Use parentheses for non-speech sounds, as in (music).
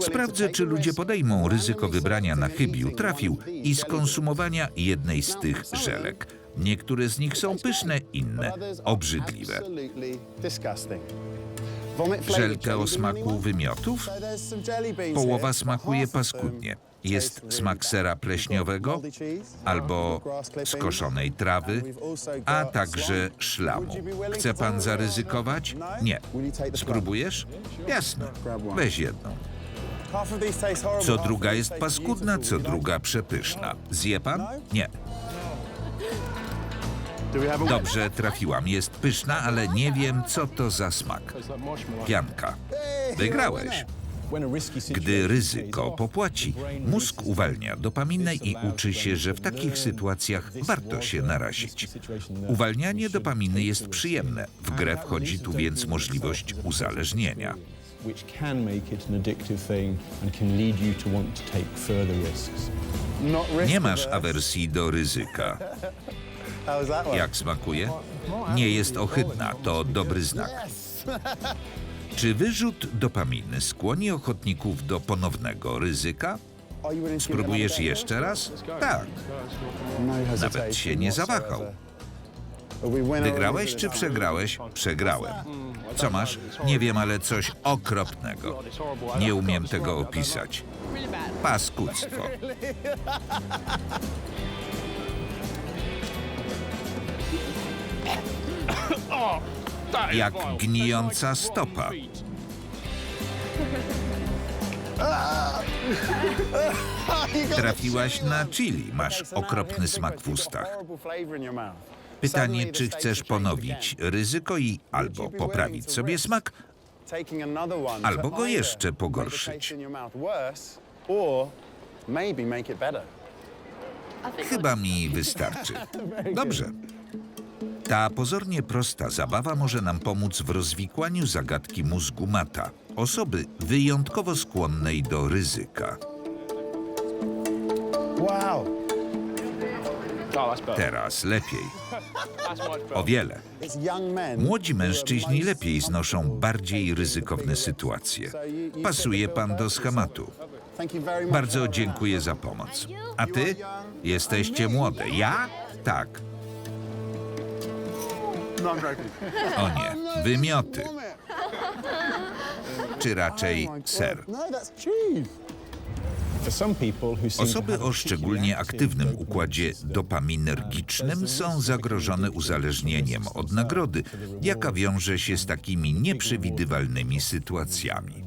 Sprawdzę, czy ludzie podejmą ryzyko wybrania na chybił, trafił i skonsumowania jednej z tych żelek. Niektóre z nich są pyszne, inne obrzydliwe. Żelkę o smaku wymiotów? Połowa smakuje paskudnie. Jest smak sera pleśniowego albo skoszonej trawy, a także szlamu. Chce pan zaryzykować? Nie. Spróbujesz? Jasne. Weź jedną. Co druga jest paskudna, co druga przepyszna. Zje pan? Nie. Dobrze, trafiłam. Jest pyszna, ale nie wiem, co to za smak. Pianka. Wygrałeś. Gdy ryzyko popłaci, mózg uwalnia dopaminę i uczy się, że w takich sytuacjach warto się narazić. Uwalnianie dopaminy jest przyjemne. W grę wchodzi tu więc możliwość uzależnienia. which can make it an addictive thing and can lead you to want to take further risks. Nie masz awersji do ryzyka. Jak smakuje? Nie jest ohydna, to dobry znak. (laughs) Czy wyrzut dopaminy skłoni ochotników do ponownego ryzyka? Spróbujesz jeszcze raz? Tak, nawet się nie zawahał. Wygrałeś czy przegrałeś? Przegrałem. Co masz? Nie wiem, ale coś okropnego. Nie umiem tego opisać. Paskudztwo. (laughs) Jak gnijąca stopa. Trafiłaś na chili. Masz okropny smak w ustach. Pytanie, czy chcesz ponowić ryzyko i albo poprawić sobie smak, albo go jeszcze pogorszyć. Chyba mi wystarczy. Dobrze. Ta pozornie prosta zabawa może nam pomóc w rozwikłaniu zagadki mózgu mata, osoby wyjątkowo skłonnej do ryzyka. Wow. Teraz lepiej. (laughs) O wiele. Młodzi mężczyźni lepiej znoszą bardziej ryzykowne sytuacje. Pasuje pan do schematu. Bardzo dziękuję za pomoc. A ty? Jesteście młode. Ja? Tak. O nie, wymioty. Czy raczej ser. Osoby o szczególnie aktywnym układzie dopaminergicznym są zagrożone uzależnieniem od nagrody, jaka wiąże się z takimi nieprzewidywalnymi sytuacjami.